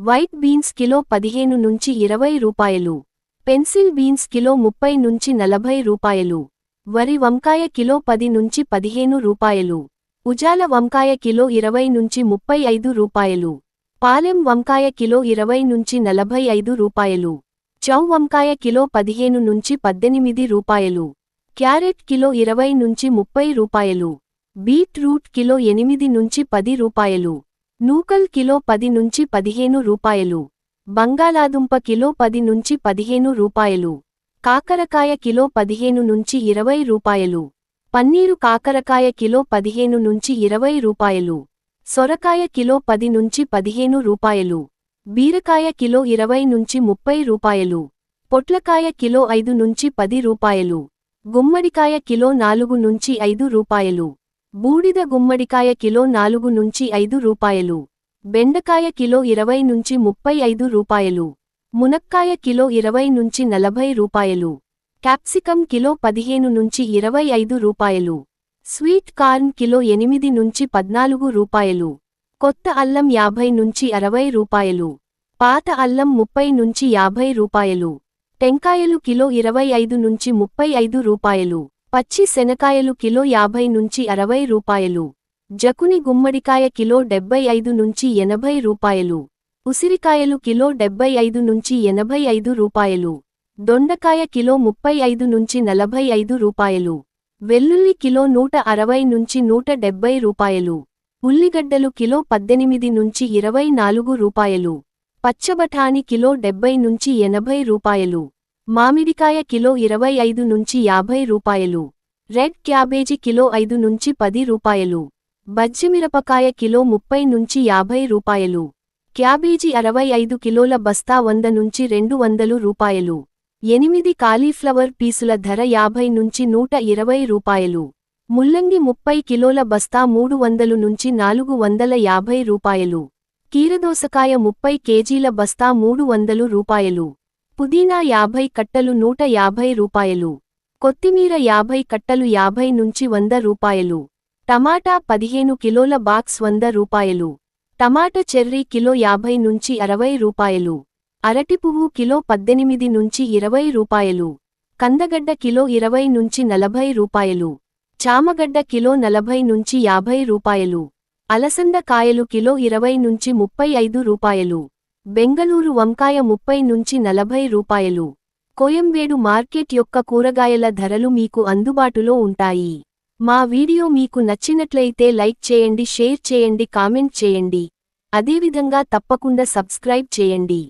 White beans kilo పదిహేను నుంచి ఇరవై రూపాయలు. పెన్సిల్ బీన్స్ కిలో ముప్పై నుంచి నలభై రూపాయలు. వరి వంకాయ కిలో పది నుంచి పదిహేను రూపాయలు. ఉజాల వంకాయ కిలో ఇరవై నుంచి ముప్పై ఐదు రూపాయలు. పాలెం వంకాయ కిలో ఇరవై నుంచి నలభై ఐదు రూపాయలు. చౌ వంకాయ కిలో పదిహేను నుంచి పద్దెనిమిది రూపాయలు. క్యారెట్ కిలో ఇరవై నుంచి ముప్పై రూపాయలు. బీట్రూట్ కిలో ఎనిమిది నుంచి పది రూపాయలు. నూకల్ కిలో పది నుంచి పదిహేను రూపాయలు. బంగాళాదుంప కిలో పది నుంచి పదిహేను రూపాయలు. కాకరకాయ కిలో పదిహేను నుంచి ఇరవై రూపాయలు. పన్నీరు కాకరకాయ కిలో పదిహేను నుంచి ఇరవై రూపాయలు. సొరకాయ కిలో పది నుంచి పదిహేను రూపాయలు. బీరకాయ కిలో ఇరవై నుంచి ముప్పై రూపాయలు. పొట్లకాయ కిలో ఐదు నుంచి పది రూపాయలు. గుమ్మడికాయ కిలో నాలుగు నుంచి ఐదు రూపాయలు. బూడిద గుమ్మడికాయ కిలో నాలుగు నుంచి ఐదు రూపాయలు. బెండకాయ కిలో ఇరవై నుంచి ముప్పై ఐదు రూపాయలు. మునక్కాయ కిలో ఇరవై నుంచి నలభై రూపాయలు. క్యాప్సికం కిలో పదిహేను నుంచి ఇరవై ఐదు రూపాయలు. స్వీట్ కార్న్ కిలో ఎనిమిది నుంచి పద్నాలుగు రూపాయలు. కొత్త అల్లం యాభై నుంచి అరవై రూపాయలు. పాత అల్లం ముప్పై నుంచి యాభై రూపాయలు. టెంకాయలు కిలో ఇరవై ఐదు నుంచి ముప్పై ఐదు రూపాయలు. పచ్చి శనకాయలు కిలో యాభై నుంచి అరవై రూపాయలు. జకుని గుమ్మడికాయ కిలో డెబ్బై ఐదు నుంచి ఎనభై రూపాయలు. ఉసిరికాయలు కిలో డెబ్బై ఐదు నుంచి ఎనభై ఐదు రూపాయలు. దొండకాయ కిలో ముప్పై ఐదు నుంచి నలభై ఐదు రూపాయలు. వెల్లుల్లి కిలో నూట అరవై నుంచి నూట డెబ్బై రూపాయలు. ఉల్లిగడ్డలు కిలో పద్దెనిమిది నుంచి ఇరవై నాలుగు రూపాయలు. పచ్చబఠాని కిలో డెబ్బై నుంచి ఎనభై రూపాయలు. మామిడికాయ కిలో ఇరవై ఐదు నుంచి యాభై రూపాయలు. రెడ్ క్యాబేజీ కిలో ఐదు నుంచి పది రూపాయలు. బజ్జిమిరపకాయ కిలో ముప్పై నుంచి యాభై రూపాయలు. క్యాబేజీ అరవై ఐదు కిలోల బస్తా వంద నుంచి రెండు వందలు రూపాయలు. ఎనిమిది కాలీఫ్లవర్ పీసుల ధర యాభై నుంచి నూట ఇరవై రూపాయలు. ముల్లంగి ముప్పై కిలోల బస్తా మూడు వందలు నుంచి నాలుగు వందల యాభై రూపాయలు. కీరదోసకాయ ముప్పై కేజీల బస్తా మూడు వందలు రూపాయలు. పుదీనా యాభై కట్టలు నూట యాభై రూపాయలు. కొత్తిమీర యాభై కట్టలు యాభై నుంచి వంద రూపాయలు. టమాటా పదిహేను కిలోల బాక్స్ వంద రూపాయలు. టమాటా చెర్రీ కిలో యాభై నుంచి అరవై రూపాయలు. అరటిపువ్వు కిలో పద్దెనిమిది నుంచి ఇరవై రూపాయలు. కందగడ్డ కిలో ఇరవై నుంచి నలభై రూపాయలు. చామగడ్డ కిలో నలభై నుంచి యాభై రూపాయలు. అలసంద కాయలు కిలో ఇరవై నుంచి ముప్పై ఐదు రూపాయలు. బెంగళూరు వంకాయ ముప్పై నుంచి నలభై రూపాయలు. కోయంబేడు మార్కెట్ యొక్క కూరగాయల ధరలు మీకు అందుబాటులో ఉంటాయి. మా వీడియో మీకు నచ్చినట్లయితే లైక్ చేయండి షేర్ చేయండి కామెంట్ చేయండి. అదేవిధంగా తప్పకుండా సబ్స్క్రైబ్ చేయండి.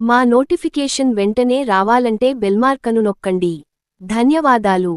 మా నోటిఫికేషన్ వెంటనే రావాలంటే బెల్మార్కను నొక్కండి. ధన్యవాదాలు.